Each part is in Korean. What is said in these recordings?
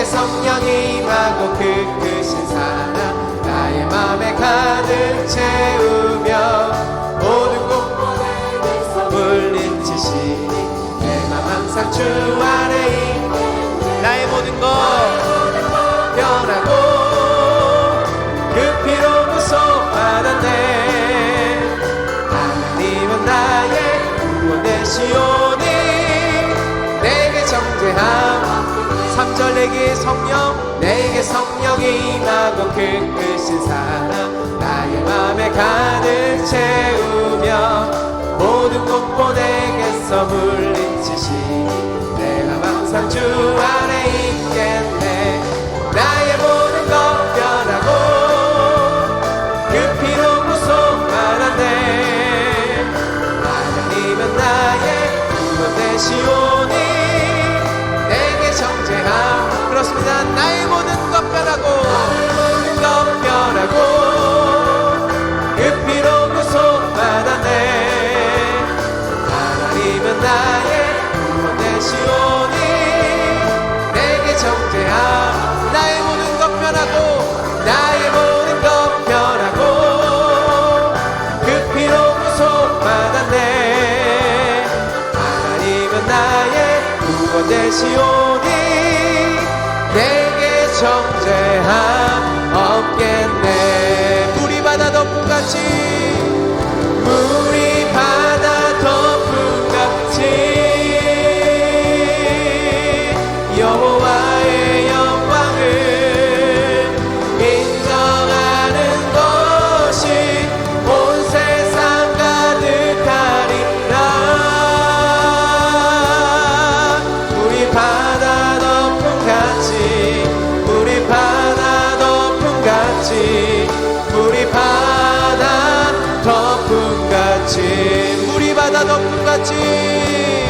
내게 성령이 임하고 그 크신 사랑. 나의 마음에 가득 채우며 모든 공포를 물리치시니 내 맘 항상 주 안에 있 나의 모든 것 변하고 그 피로 구속받았네 하나님은 나의 구원의 시오. 내게 성령 내게 성령이 임하고 그 크신 사랑 나의 마음에 가득 채우며 모든 공포내게서 물리치시니 내가 항상 주 안에 있겠네. 나의 모든 것 변하고 급히 너무 속만한데 하나님은 나의 구원 되시오니 Mónaco. 정죄함 없겠네. 뿌리바다 덮같이 같이 물이 바다 덮음 같이.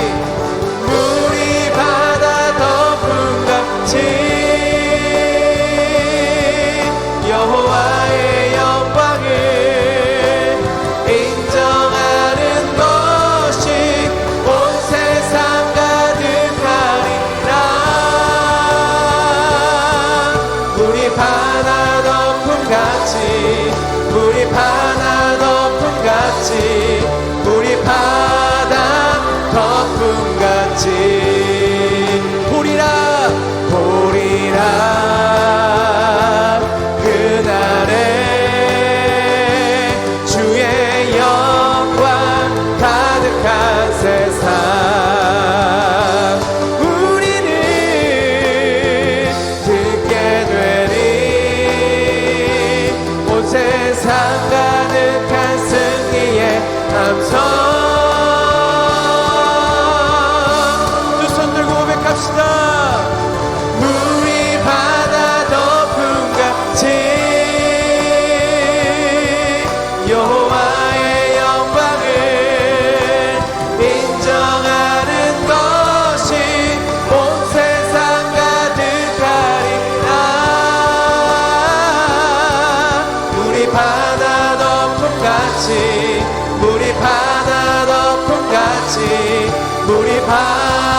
같이 물이 바다 높음 같이 물이 바다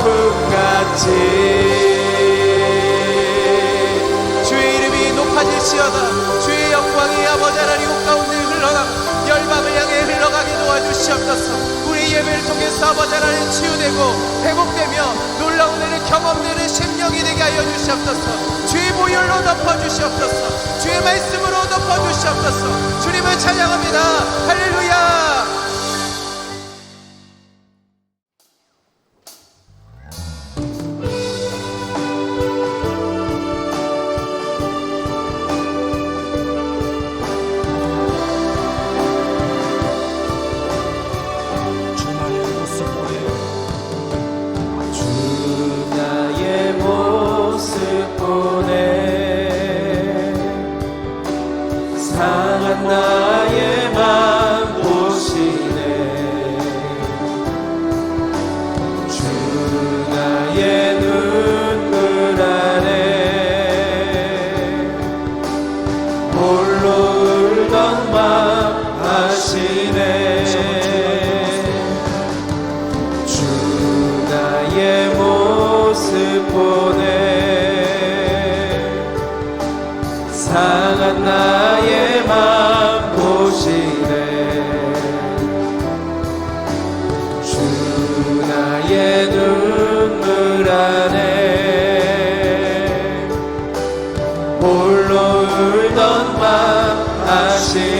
거품같이. 주의 이름이 높아질지어다. 주의 영광이 아버지 하나님 옷 가운데 흘러나 열방을 향해 흘러가게 도와주시옵소서. 우리 예배를 통해서 아버지 하나님 치유되고 회복되며 놀라운 은혜를 경험되는 심령이 되게 하여 주시옵소서. 주의 보혈로 덮어주시옵소서. 주의 말씀으로 덮어주시옵소서. 주님을 찬양합니다. 할렐루야. 상한 나의 맘 보시네. 주 나의 눈물 안에 홀로 울던 맘 아시네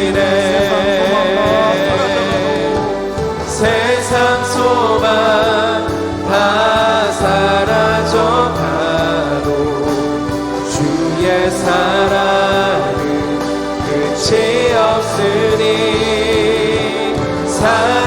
사랑은 끝이 없으니 살아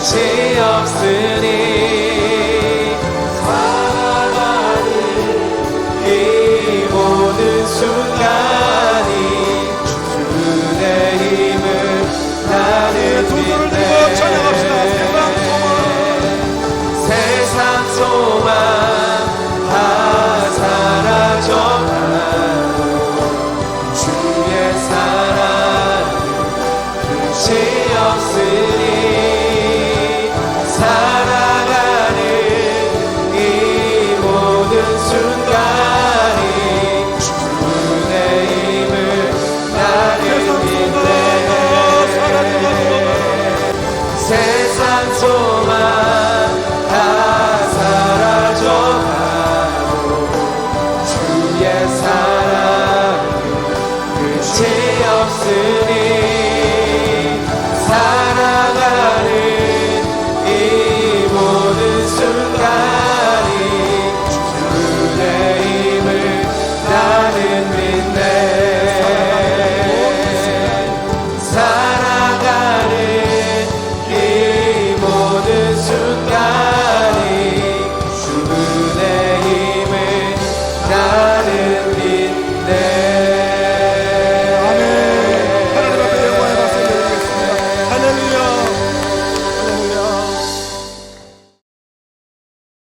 주의 사랑 끝이 없으니 사